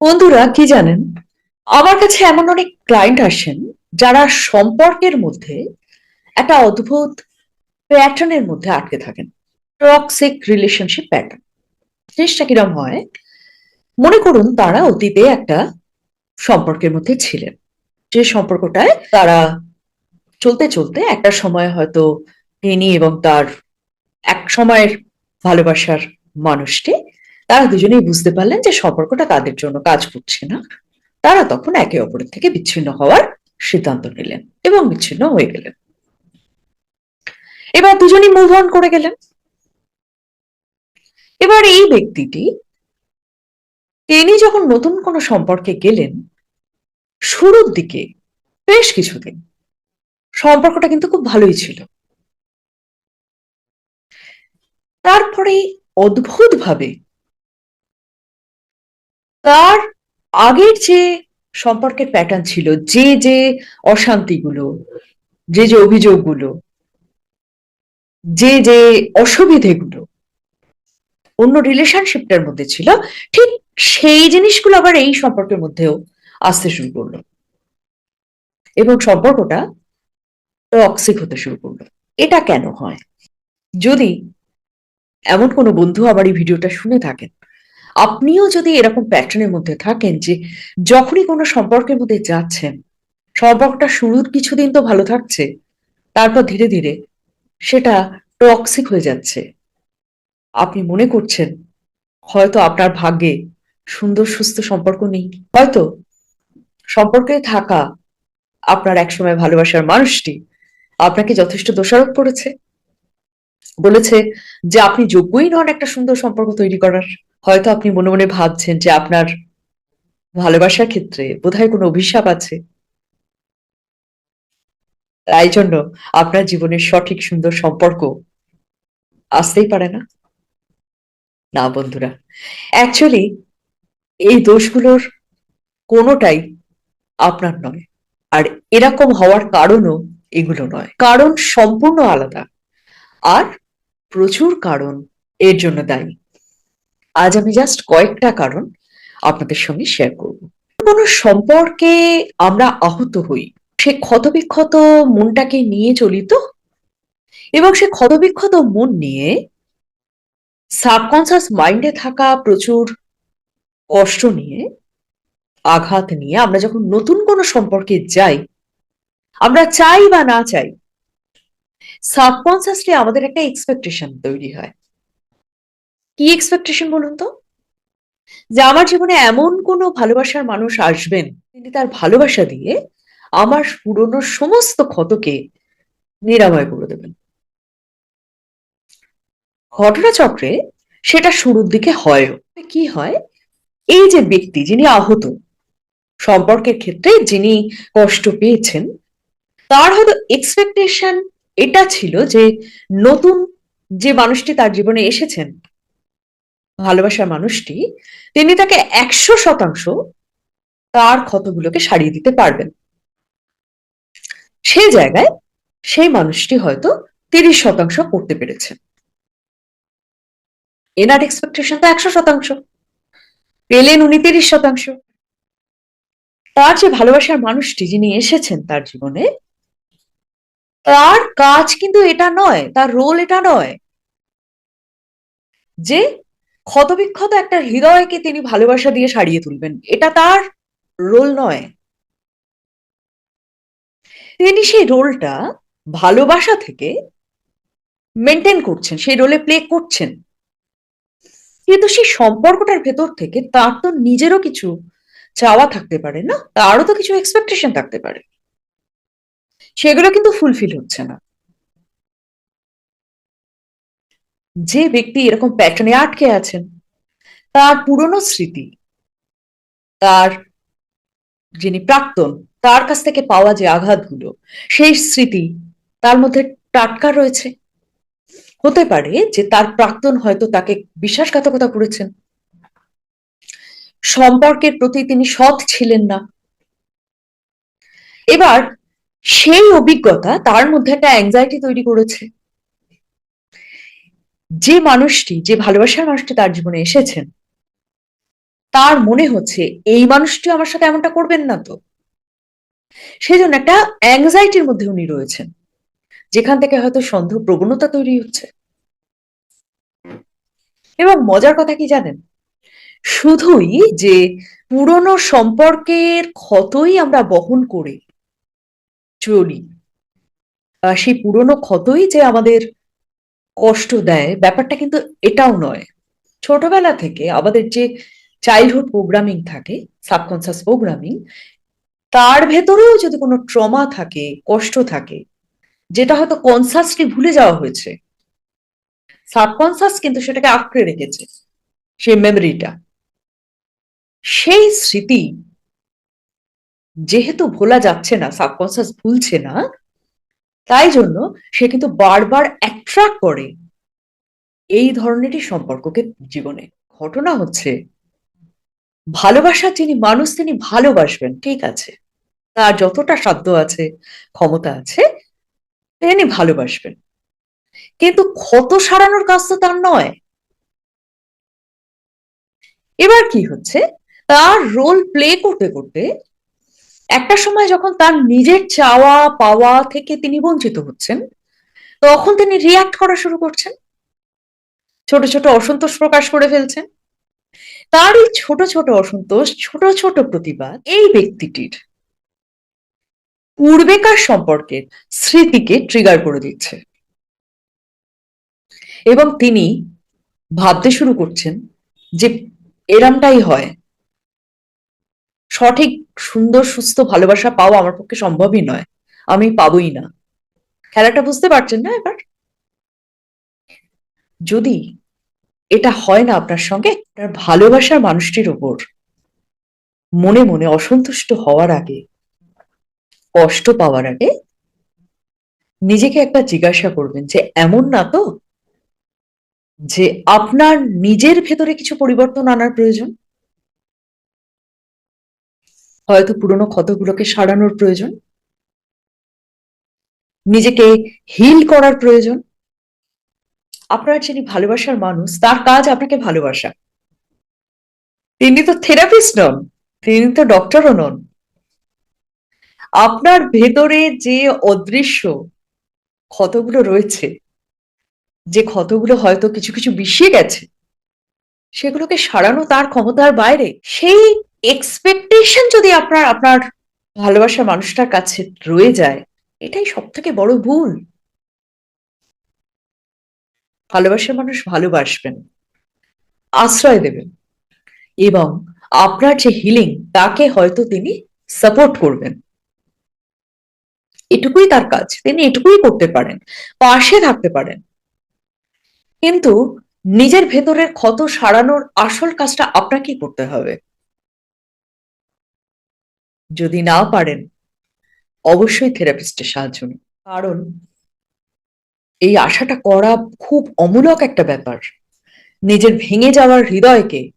বন্ধুরা, কি জানেন? আমার কাছে এমন অনেক ক্লায়েন্ট আসেন যারা সম্পর্কের মধ্যে একটা অদ্ভুত প্যাটার্নের মধ্যে আটকে থাকেন। টক্সিক রিলেশনশিপ প্যাটার্ন জিনিসটা কিরম হয়? মনে করুন, তারা অতীতে একটা সম্পর্কের মধ্যে ছিলেন। যে সম্পর্কটায় তারা চলতে চলতে একটা সময় হয়তো তিনি এবং তার এক সময়ের ভালোবাসার মানুষটি তারা দুজনেই বুঝতে পারলেন যে সম্পর্কটা তাদের জন্য কাজ করছে না। তারা তখন একে অপরের থেকে বিচ্ছিন্ন হওয়ার সিদ্ধান্ত নিলেন এবং বিচ্ছিন্ন হয়ে গেলেন। এবার দুজনই মুভ অন করে গেলেন। এবার এই ব্যক্তিটি, তিনি যখন নতুন কোনো সম্পর্কে গেলেন, শুরুর দিকে বেশ কিছুদিন সম্পর্কটা কিন্তু খুব ভালোই ছিল। তারপরে অদ্ভুত ভাবে তার আগের যে সম্পর্কের প্যাটার্ন ছিল, যে যে অশান্তিগুলো, যে যে অভিযোগগুলো, যে যে অসুবিধেগুলো, অন্য রিলেশনশিপটার মধ্যে ছিল, ঠিক সেই জিনিসগুলো আবার এই সম্পর্কের মধ্যেও আসতে শুরু করল। এবং সম্পর্কটা টক্সিক হতে শুরু করল। এটা কেন হয়? যদি এমন কোনো বন্ধু আবার এই ভিডিওটা শুনে থাকেন আপনিও যদি এরকম প্যাটার্নের মধ্যে থাকেন যে যখনই কোনো সম্পর্কের মধ্যে যাচ্ছেন, সম্পর্কটা শুরুর কিছুদিন তো ভালো থাকছে, তারপর ধীরে ধীরে সেটা টক্সিক হয়ে যাচ্ছে। আপনি মনে করছেন, হয়তো আপনার ভাগ্যে সুন্দর সুস্থ সম্পর্ক নেই। হয়তো সম্পর্কে থাকা আপনার একসময় ভালোবাসার মানুষটি আপনাকে যথেষ্ট দোষারোপ করেছে। বলেছে যে আপনি যোগ্যই নন একটা সুন্দর সম্পর্ক তৈরি করার। হয়তো আপনি মনে মনে ভাবছেন যে আপনার ভালোবাসার ক্ষেত্রে বোধহয় কোনো অভিশাপ আছে। তাই জন্য আপনার জীবনের সঠিক সুন্দর সম্পর্ক আসতেই পারে না। না, বন্ধুরা অ্যাকচুয়ালি এই দোষগুলোর কোনোটাই আপনার নয়। আর এরকম হওয়ার কারণও এগুলো নয়। কারণ সম্পূর্ণ আলাদা। আর প্রচুর কারণ এর জন্য দায়ী। আজ আমি জাস্ট কয়েকটা কারণ আপনাদের সঙ্গে শেয়ার করব। কোনো সম্পর্কে আমরা আহত হই, সে ক্ষতবিক্ষত মনটাকে নিয়ে চলিত এবং সে ক্ষতবিক্ষত মন নিয়ে সাবকনসিয়াস মাইন্ডে থাকা প্রচুর কষ্ট নিয়ে, আঘাত নিয়ে আমরা যখন নতুন কোনো সম্পর্কে যাই, আমরা চাই বা না চাই সাবকনসিয়াসলি আমাদের একটা এক্সপেকটেশন তৈরি হয়। কি এক্সপেকটেশন বলুন তো? যে আমার জীবনে এমন কোনো ভালোবাসার মানুষ আসবেন, তিনি তার ভালোবাসা দিয়ে আমার পুরনো সমস্ত ক্ষতকে নিরাময় করে দেবেন। ঘটনাচক্রে সেটা শুরুর দিকে হয়ও। কি হয়? এই যে ব্যক্তি যিনি আহত, সম্পর্কের ক্ষেত্রে যিনি কষ্ট পেয়েছেন, তার হয়তো এক্সপেকটেশন এটা ছিল যে নতুন যে মানুষটি তার জীবনে এসেছেন ভালোবাসার মানুষটি, তিনি তাকে একশো শতাংশ তার ক্ষতগুলোকে সারিয়ে দিতে পারবেন। সেই জায়গায় সেই মানুষটি হয়তো তিরিশ শতাংশ করতে পেরেছেন এনার এক্সপেকটেশন তো একশো শতাংশ। পেলেন উনি তিরিশ শতাংশ। তার যে ভালোবাসার মানুষটি যিনি এসেছেন তার জীবনে, তার কাজ কিন্তু এটা নয়, তার রোল এটা নয় যে ক্ষতবিক্ষত একটা হৃদয়কে তিনি ভালোবাসা দিয়ে সারিয়ে তুলবেন। এটা তার রোল নয়। তিনি সেই রোলটা ভালোবাসা থেকে মেনটেন করছেন, সেই রোলে প্লে করছেন। কিন্তু সেই সম্পর্কটার ভেতর থেকে তার তো নিজেরও কিছু চাওয়া থাকতে পারে না, তারও তো কিছু এক্সপেকটেশন থাকতে পারে। সেগুলো কিন্তু ফুলফিল হচ্ছে না। যে ব্যক্তি এরকম প্যাটার্নে আটকে আছেন, তার পুরনো স্মৃতি, তার যিনি প্রাক্তন, তার কাছ থেকে পাওয়া যে আঘাতগুলো, সেই স্মৃতি তার মধ্যে টাটকা রয়েছে। হতে পারে যে তার প্রাক্তন হয়তো তাকে বিশ্বাসঘাতকতা করেছেন। সম্পর্কের প্রতি তিনি সৎ ছিলেন না। এবার সেই অভিজ্ঞতা তার মধ্যে একটা অ্যাংজাইটি তৈরি করেছে। যে মানুষটি যে ভালোবাসার মানুষটি তার জীবনে এসেছেন, তার মনে হচ্ছে এই মানুষটি আমার সাথে এমনটা করবেন না তো। সেই জন্য একটা অ্যাংজাইটির মধ্যে উনি রয়েছেন, যেখান থেকে হয়তো সন্দেহ প্রবণতা তৈরি হচ্ছে। এবং মজার কথা কি জানেন? শুধুই যে পুরনো সম্পর্কের ক্ষতই আমরা বহন করে চলি সেই পুরনো ক্ষতই যে আমাদের কষ্ট দেয়, ব্যাপারটা কিন্তু এটাও নয়। ছোটবেলা থেকে আমাদের যে চাইল্ডহুড প্রোগ্রামিং থাকে সাবকনসিয়াস প্রোগ্রামিং তার ভেতরেও যদি কোনো ট্রমা থাকে, কষ্ট থাকে, যেটা হয়তো কনসাসলি ভুলে যাওয়া হয়েছে সাবকনসাস কিন্তু সেটাকে আঁকড়ে রেখেছে, সেই মেমরিটা সেই স্মৃতি যেহেতু ভোলা যাচ্ছে না সাবকনসাস ভুলছে না তাই জন্য সে কিন্তু বারবার অ্যাট্রাক্ট করে এই ধরনেরই সম্পর্ককে জীবনে। ঘটনা হচ্ছে ভালোবাসার যিনি মানুষ তিনি ভালোবাসবেন, ঠিক আছে। তার যতটা সাধ্য আছে, ক্ষমতা আছে, তিনি ভালোবাসবেন। কিন্তু ক্ষত সারানোর কাজ তো তার নয়। এবার কি হচ্ছে? তার রোল প্লে করতে করতে একটা সময় যখন তার নিজের চাওয়া পাওয়া থেকে তিনি বঞ্চিত হচ্ছেন, তখন তিনি রিয়াক্ট করা শুরু করছেন। ছোট ছোট অসন্তোষ প্রকাশ করে ফেলছেন। তার এই ছোট ছোট অসন্তোষ, ছোট ছোট প্রতিবাদ, এই ব্যক্তিটির পূর্বেকার সম্পর্কের স্মৃতিকে ট্রিগার করে দিচ্ছে। এবং তিনি ভাবতে শুরু করছেন যে এরমটাই হয়। সঠিক, সুন্দর, সুস্থ ভালোবাসা পাওয়া আমার পক্ষে সম্ভবই নয়। আমি পাবই না। খেলাটা বুঝতে পারছেন না এবার? যদি এটা হয় না আপনার সঙ্গে, আপনার ভালোবাসার মানুষটির ওপর মনে মনে অসন্তুষ্ট হওয়ার আগে, কষ্ট পাওয়ার আগে, নিজেকে একটা জিজ্ঞাসা করবেন যে, এমন না তো? যে আপনার নিজের ভেতরে কিছু পরিবর্তন আনার প্রয়োজন? হয়তো পুরনো ক্ষতগুলোকে সারানোর প্রয়োজন। নিজেকে হিল করার প্রয়োজন। আপনার যিনি ভালোবাসার মানুষ, তার কাজ আপনাকে ভালোবাসা। তিনি তো থেরাপিস্ট নন, তিনি তো ডক্টরও নন। আপনার ভেতরে যে অদৃশ্য ক্ষতগুলো রয়েছে, যে ক্ষতগুলো হয়তো কিছু কিছু বিষিয়ে গেছে, সেগুলোকে সারানো তার ক্ষমতার বাইরে, সেই এক্সপেকটেশন যদি আপনার আপনার ভালোবাসার মানুষটার কাছে রয়ে যায়, এটাই সব থেকে বড় ভুল। ভালোবাসার মানুষ ভালোবাসবেন, আশ্রয় দেবেন, এবং আপনার যে হিলিং তাকে হয়তো তিনি সাপোর্ট করবেন। এটুকুই তার কাজ, তিনি এটুকুই করতে পারেন, পাশে থাকতে পারেন। কিন্তু নিজের ভেতরের ক্ষত সারানোর আসল কাজটা আপনাকেই করতে হবে। যদি না পারেন, অবশ্যই থেরাপিস্টের সাহায্য নিন। কারণ এই আশাটা করা খুব অমূলক একটা ব্যাপার। নিজের ভেঙে যাওয়ার হৃদয়কে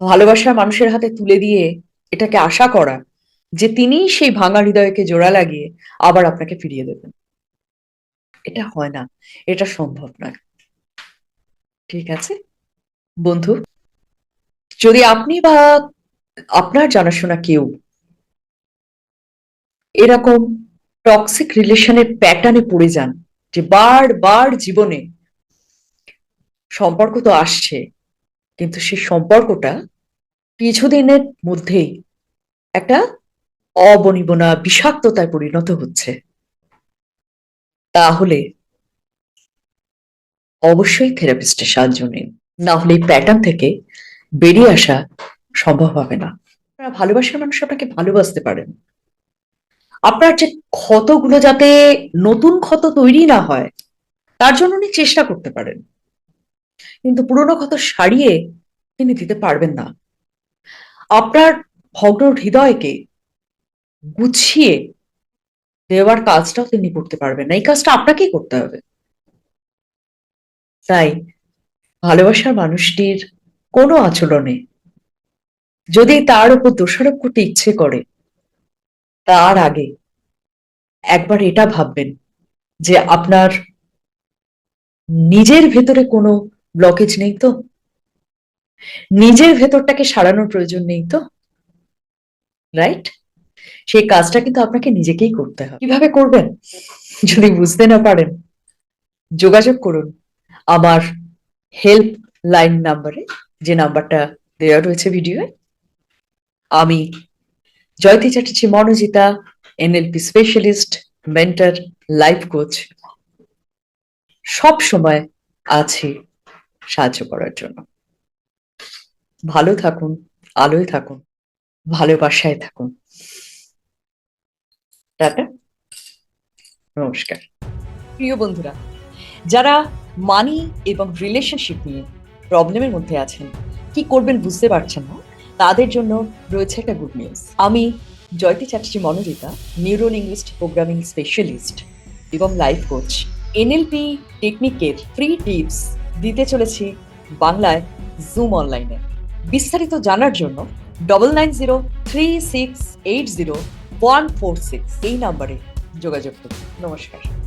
ভালোবাসার মানুষের হাতে তুলে দিয়ে এটাকে আশা করা যে তিনি সেই ভাঙা হৃদয়কে জোড়া লাগিয়ে আবার আপনাকে ফিরিয়ে দেবেন। এটা হয় না, এটা সম্ভব নয়। ঠিক আছে? বন্ধু, যদি আপনি বা আপনার জানাশোনা কেউ এরকম টক্সিক রিলেশনের প্যাটার্নে পড়ে যান, যে বারবার জীবনে সম্পর্ক তো আসছে, কিন্তু সেই সম্পর্কটা কিছুদিনের মধ্যেই একটা অবনিবনা, বিষাক্ততায় পরিণত হচ্ছে। তাহলে অবশ্যই থেরাপিস্টের সাহায্য নিন, না হলে প্যাটার্ন থেকে বেরিয়ে আসা সম্ভব হবে না। ভালোবাসার মানুষ আপনাকে ভালোবাসতে পারেন। আপনার যে ক্ষতগুলো যাতে নতুন ক্ষত তৈরি না হয়, তার জন্য উনি চেষ্টা করতে পারেন। কিন্তু পুরনো ক্ষত সারিয়ে তিনি দিতে পারবেন না। আপনার ভগ্ন হৃদয়কে গুছিয়ে দেওয়ার কাজটাও তিনি করতে পারবেন না। এই কাজটা আপনাকেই করতে হবে। তাই ভালোবাসার মানুষটির কোনো আচরণে যদি তার উপর দোষারোপ করতে ইচ্ছে করে তার আগে একবার এটা ভাববেন যে আপনার নিজের ভেতরে কোনো ব্লকেজ নেই তো? নিজের ভেতরটাকে সারানোর প্রয়োজন নেই তো? রাইট সেই কাজটা কিন্তু আপনাকে নিজেকেই করতে হবে। কীভাবে করবেন? যদি বুঝতে না পারেন, যোগাযোগ করুন আমার হেল্প লাইন নাম্বারে যে নাম্বারটা দেওয়া রয়েছে ভিডিওয়ে আমি Jayati Chatterjee, Manojita, NLP specialist, mentor, life coach, সব সময় আছি সাহায্য করার জন্য। ভালো থাকুন, আলোয় থাকুন, ভালোবাসায় থাকুন। নমস্কার। প্রিয় বন্ধুরা, যারা মানি এবং রিলেশনশিপ নিয়ে প্রবলেমের মধ্যে আছেন, কি করবেন বুঝতে পারছেন না? তাদের জন্য রয়েছে একটা গুড নিউজ আমি Jayati Chatterjee Manojita neuro linguist programming specialist এবং লাইফ কোচ এনএলপি টেকনিকের ফ্রি টিপস দিতে চলেছি বাংলায় জুম অনলাইনে বিস্তারিত জানার জন্য double nine zero three six eight zero one four six এই নাম্বারে যোগাযোগ করুন। নমস্কার।